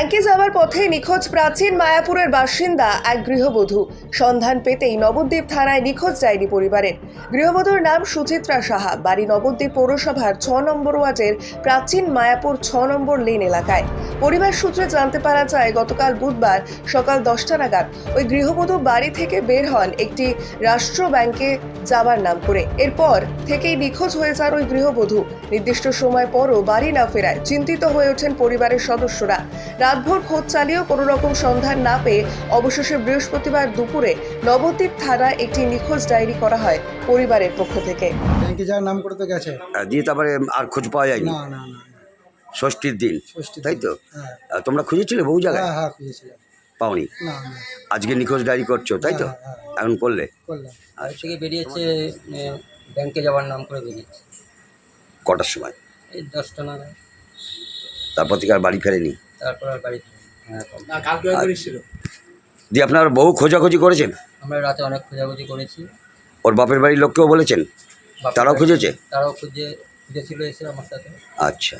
ব্যাংকে যাওয়ার পথে নিখোঁজ প্রাচীন মায়াপুরের বাসিন্দা এক গৃহবধূ। সন্ধান পেতেই নবদ্বীপ থানায় নিখোঁজ যায়নি পরিবারের। গৃহবধূর নাম সুচিত্রা সাহা। বাড়ি নবদ্বীপ পৌরসভার ছ নম্বর ওয়ার্ডের প্রাচীন মায়াপুর ছ নম্বর লেন এলাকায়। পরিবার সূত্রে জানতে পারা যায়, গতকাল বুধবার সকাল দশটা নাগাদ ওই গৃহবধূ বাড়ি থেকে বের হন একটি রাষ্ট্র ব্যাংকে যাবার নাম করে। এরপর থেকেই নিখোঁজ হয়ে যান ওই গৃহবধূ। নির্দিষ্ট সময় পরও বাড়ি না ফেরায় চিন্তিত হয়ে ওঠেন পরিবারের সদস্যরা। রাতভর খোঁজ চালিয়েও কোনো রকম সন্ধান না পেয়ে অবশেষে বৃহস্পতিবার দুপুরে নবদ্বীপ থানায় একটি নিখোঁজ ডায়েরি করা হয় পরিবারের পক্ষ থেকে। ব্যাংকে যাওয়ার নাম করে তো গেছে? দিয়ে তারপরে আর খোঁজ পাওয়া যায়নি? না না না। না। ষষ্ঠীর দিন ষষ্ঠীর তাই তো? হ্যাঁ। আর তোমরা খুঁজেছিলে বহু জায়গায়? হ্যাঁ হ্যাঁ খুঁজেছিলাম। পাওনি? না না। আজকে নিখোঁজ ডায়েরি করছ তাই তো? হ্যাঁ, হ্যাঁ। এখন করলে? করলাম। বাড়ি থেকে বেরিয়েছে এ, ব্যাংকে যাওয়ার নাম করে বেরিয়েছে। কটার সময়? এই দশটা নাগাদ। তারপর থেকে আর বাড়ি ফেরেনি? তারপর আর বাড়ি হ্যাঁ। দিয়ে আপনার বহু খোঁজাখুঁজি করেছেন? আমরা রাতে অনেক খোঁজাখুঁজি করেছি। ওর বাপের বাড়ির লোককেও বলেছেন? বাপের তারাও বাড়ি- খুঁজেছে? তারাও খুঁজে খুঁজেছিল এসে আমার সাথে। আচ্ছা।